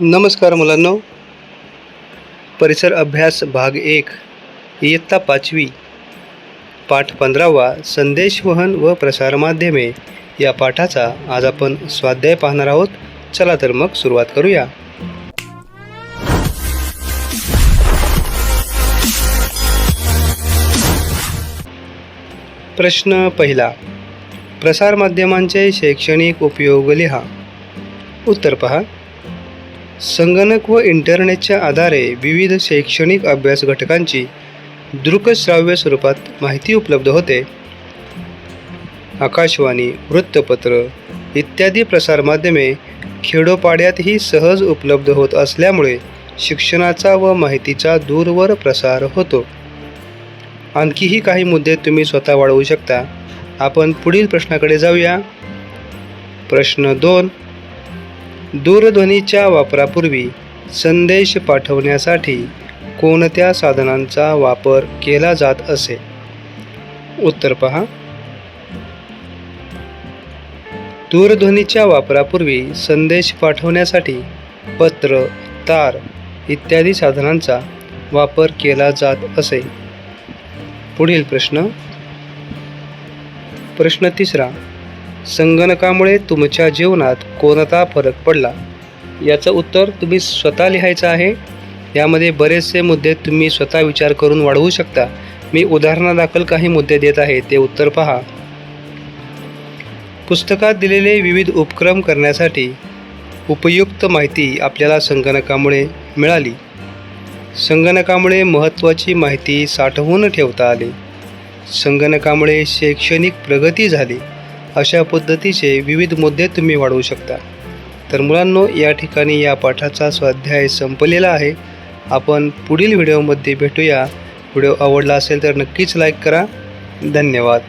नमस्कार मुलांनो. परिसर अभ्यास भाग एक इयत्ता पाचवी पाठ पंधरावा संदेशवहन व प्रसारमाध्यमे या पाठाचा आज आपण स्वाध्याय पाहणार आहोत. चला तर मग सुरुवात करूया. प्रश्न पहिला प्रसारमाध्यमांचे शैक्षणिक उपयोग लिहा. उत्तर पहा. संगणक व इंटरनेटच्या आधारे विविध शैक्षणिक अभ्यास घटकांची दृकश्राव्य स्वरूपात माहिती उपलब्ध होते. आकाशवाणी वृत्तपत्र इत्यादी प्रसारमाध्यमे खेडोपाड्यातही सहज उपलब्ध होत असल्यामुळे शिक्षणाचा व माहितीचा दूरवर प्रसार होतो. आणखीही काही मुद्दे तुम्ही स्वतः वाढवू शकता. आपण पुढील प्रश्नाकडे जाऊया. प्रश्न दोन दूरध्वनीच्या वापरापूर्वी संदेश पाठवण्यासाठी कोणत्या साधनांचा वापर केला जात असे? उत्तर पहा. दूरध्वनीच्या वापरापूर्वी संदेश पाठवण्यासाठी पत्र तार इत्यादी साधनांचा वापर केला जात असे. पुढील प्रश्न. प्रश्न तिसरा. संगणकामुळे तुमच्या जीवनात कोणता फरक पडला? याचं उत्तर तुम्ही स्वतः लिहायचं आहे. यामध्ये बरेचसे मुद्दे तुम्ही स्वतः विचार करून वाढवू शकता. मी उदाहरणादाखल काही मुद्दे देत आहे ते उत्तर पहा. पुस्तकात दिलेले विविध उपक्रम करण्यासाठी उपयुक्त माहिती आपल्याला संगणकामुळे मिळाली. संगणकामुळे महत्त्वाची माहिती साठवून ठेवता आली. संगणकामुळे शैक्षणिक प्रगती झाली. अशा पद्धतीचे विविध मुद्दे तुम्ही वाढवू शकता. तर मुलांनो या ठिकाणी या पाठाचा स्वाध्याय संपलेला आहे. आपण पुढील व्हिडिओमध्ये भेटूया. व्हिडिओ आवडला असेल तर नक्कीच लाईक करा. धन्यवाद.